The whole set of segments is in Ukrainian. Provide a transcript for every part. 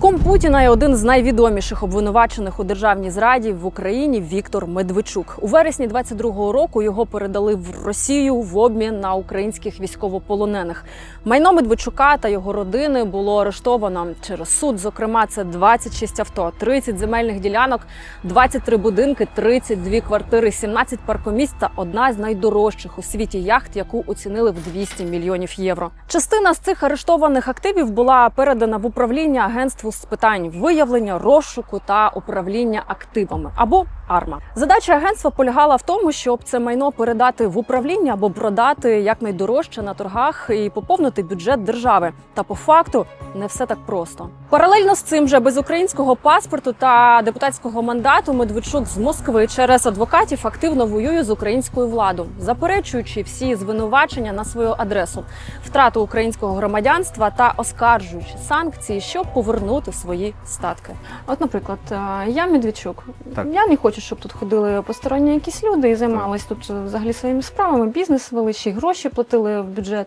Ком Путіна є один з найвідоміших обвинувачених у державній зраді в Україні Віктор Медведчук. У вересні 22-го року його передали в Росію в обмін на українських військовополонених. Майно Медведчука та його родини було арештовано через суд. Зокрема, це 26 авто, 30 земельних ділянок, 23 будинки, 32 квартири, 17 паркомісць та одна з найдорожчих у світі яхт, яку оцінили в 200 мільйонів євро. Частина з цих арештованих активів була передана в управління агентству з питань виявлення, розшуку та управління активами. Або АРМА. Задача агентства полягала в тому, щоб це майно передати в управління або продати якнайдорожче на торгах і поповнити бюджет держави. Та по факту не все так просто. Паралельно з цим же без українського паспорту та депутатського мандату Медведчук з Москви через адвокатів активно воює з українською владою, заперечуючи всі звинувачення на свою адресу, втрату українського громадянства та оскаржуючи санкції, щоб повернути свої статки. От, наприклад, е, я Медведчук. Так. Я не хочу, щоб тут ходили посторонні якісь люди і займались тут е, взагалі своїми справами, бізнес вели, ще й гроші платили в бюджет.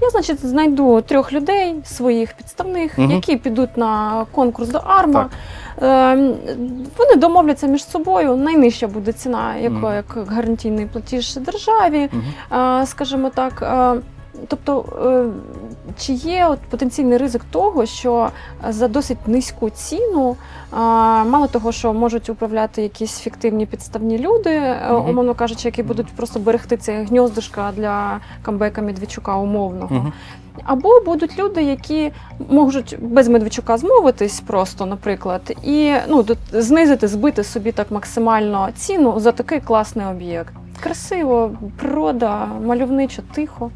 Я, значить, знайду трьох людей своїх підставних, Мгм. які підуть на конкурс до АРМА. Так. Е, Вони домовляться між собою. Найнижча буде ціна, яка Мгм. як гарантійний платіж державі, е, скажімо так. Тобто, е, чи є от потенційний ризик того, що за досить низьку ціну, е, мало того, що можуть управляти якісь фіктивні підставні люди, е, Мгм. умовно кажучи, які будуть просто берегти це гньоздишка для камбека Медведчука умовного. Мгм. Або будуть люди, які можуть без Медведчука змовитись просто, наприклад, і ну знизити, збити собі так максимально ціну за такий класний об'єкт. Красиво, природа, мальовничо, тихо.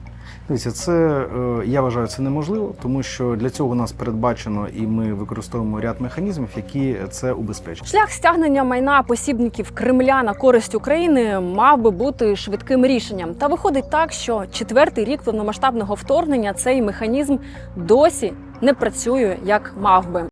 Дивіться, це е, я вважаю це неможливо, тому що для цього у нас передбачено і ми використовуємо ряд механізмів, які це убезпечать. Шлях стягнення майна посібників Кремля на користь України мав би бути швидким рішенням. Та виходить так, що четвертий рік повномасштабного вторгнення цей механізм досі не працює як мав би.